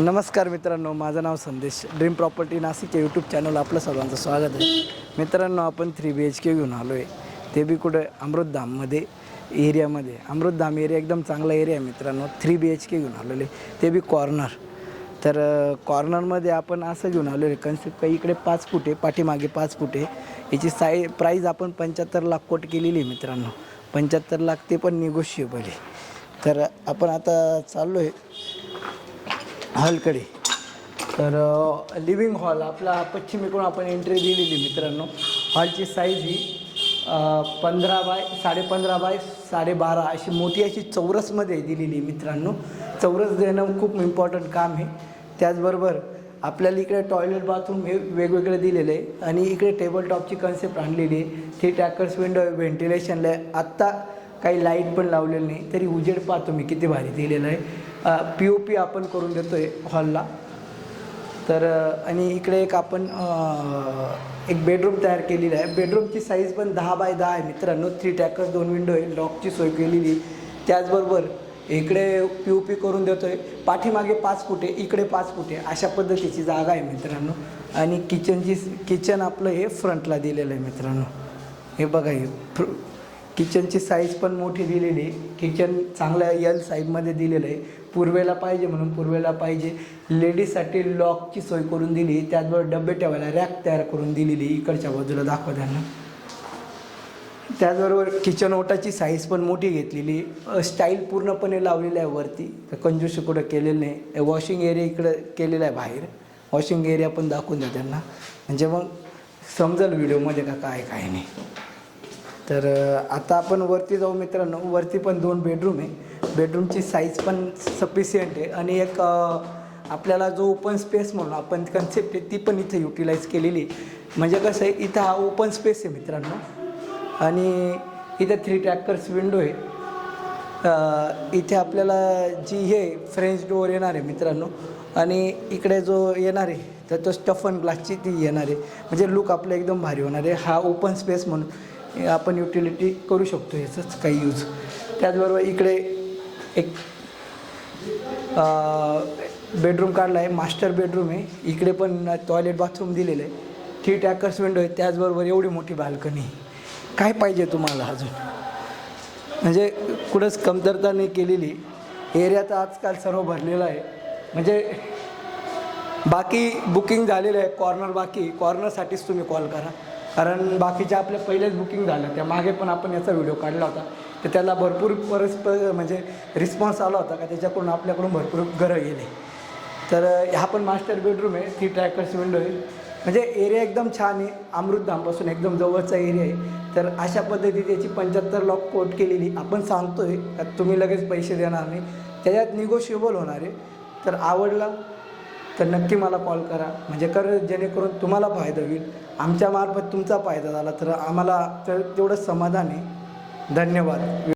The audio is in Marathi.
नमस्कार मित्रांनो माझं नाव संदेश ड्रीम प्रॉपर्टी नाशिक या यूट्यूब चॅनल आपलं सर्वांचं स्वागत आहे. मित्रांनो आपण थ्री बी एच के घेऊन आलो आहे ते बी कुठं? अमृतधाममध्ये एरियामध्ये अमृतधाम एरिया एकदम चांगला एरिया आहे मित्रांनो. थ्री बी एच के घेऊन आलेले ते बी कॉर्नर तर कॉर्नरमध्ये आपण असं घेऊन आलो आहे. कन्सेप्ट काही इकडे पाच फुटे पाठीमागे पाच फुटे याची साई प्राईज आपण पंच्याहत्तर लाख कोट केलेली आहे मित्रांनो. पंच्याहत्तर लाख ते पण निगोशिएबल आहे. तर आपण आता चाललो आहे हॉलकडे. तर लिव्हिंग हॉल आपला पश्चिमेकडून आपण एंट्री दिलेली मित्रांनो. हॉलची साईज ही पंधरा बाय साडेपंधरा बाय साडेबारा अशी मोठी अशी चौरसमध्ये दिलेली आहे मित्रांनो. चौरस देणं खूप इम्पॉर्टंट काम आहे. त्याचबरोबर आपल्याला इकडे टॉयलेट बाथरूम हे वेगवेगळे दिलेले आहे. आणि इकडे टेबल टॉपची कन्सेप्ट आणलेली आहे. थ्री टॅकर्स विंडो व्हेंटिलेशनला आहे आत्ता काही लाइट पण लावलेलं नाही तरी उजेड पाहतो मी किती भारी दिलेलं आहे. पी ओ पी आपण करून देतो आहे हॉलला. तर आणि इकडे एक आपण एक बेडरूम तयार केलेली आहे. बेडरूमची साईज पण दहा बाय दहा आहे मित्रांनो. थ्री टॅकर्स दोन विंडो आहे. लॉकची सोय केलेली. त्याचबरोबर इकडे पी ओ पी करून देतो आहे पाठीमागे पाच फुटे इकडे पाच फुटे अशा पद्धतीची जागा आहे मित्रांनो. आणि किचनची किचन आपलं हे फ्रंटला दिलेलं आहे मित्रांनो. हे बघा हे फ्र किचनची साईज पण मोठी दिलेली आहे. किचन चांगल्या यल साईजमध्ये दिलेलं आहे. पूर्वेला पाहिजे म्हणून पूर्वेला पाहिजे. लेडीजसाठी लॉकची सोय करून दिली. त्याचबरोबर डबे ठेवायला रॅक तयार करून दिलेली इकडच्या बाजूला दाखवा त्यांना. त्याचबरोबर किचन ओटाची साईज पण मोठी घेतलेली स्टाईल पूर्णपणे लावलेली आहे वरती. तर कंजूस कुठं केलेलं नाही. वॉशिंग एरिया इकडं केलेला आहे बाहेर. वॉशिंग एरिया पण दाखवून द्या त्यांना. म्हणजे मग समजेल व्हिडिओमध्ये का काय काय नाही. तर आता आपण वरती जाऊ मित्रांनो. वरती पण दोन बेडरूम आहे. बेडरूमची साईज पण सफिशियंट आहे. आणि एक आपल्याला जो ओपन स्पेस म्हणून आपण कन्सेप्ट आहे ती पण इथं युटिलाइज केलेली आहे. म्हणजे कसं आहे इथं हा ओपन स्पेस आहे मित्रांनो. आणि इथे थ्री ट्रॅकर्स विंडो आहे. इथे आपल्याला जी हे फ्रेंच डोअर येणार आहे मित्रांनो. आणि इकडे जो येणार आहे तर तो स्टफन ग्लासची ती येणार आहे. म्हणजे लुक आपलं एकदम भारी होणार आहे. हा ओपन स्पेस म्हणून. आपण युटिलिटी करू शकतो याचंच काही यूज त्याचबरोबर इकडे एक बेडरूम काढला आहे मास्टर बेडरूम आहे. इकडे पण टॉयलेट बाथरूम दिलेलं आहे. थ्री टॅकर्स विंडो आहे त्याचबरोबर एवढी मोठी बाल्कनी काय पाहिजे तुम्हाला अजून? म्हणजे कुठंच कमतरता नाही केलेली एरिया तर आजकाल सर्व भरलेला आहे. म्हणजे बाकी बुकिंग झालेलं आहे कॉर्नर बाकी. कॉर्नरसाठीच तुम्ही कॉल करा. कारण बाकीच्या आपल्या पहिलेच बुकिंग झालं त्या मागे पण आपण याचा व्हिडिओ काढला होता. तर त्याला भरपूर परस्पर म्हणजे रिस्पॉन्स आला होता का त्याच्याकडून आपल्याकडून भरपूर घरं गेले. तर हा पण मास्टर बेडरूम आहे थ्री ट्रॅकर्स विंडो आहे. म्हणजे एरिया एकदम छान आहे अमृतधामपासून एकदम जवळचा एरिया आहे. तर अशा पद्धती त्याची पंच्याहत्तर लॉक कोट केलेली आपण सांगतो आहे तुम्ही लगेच पैसे देणार नाही. त्याच्यात निगोशिएबल होणार आहे. तर आवडला तर नक्की मला कॉल करा. म्हणजे कर जेणेकरून तुम्हाला फायदा होईल. आमच्या मार्फत तुमचा फायदा झाला तर आम्हाला तर तेवढंच समाधान आहे. धन्यवाद.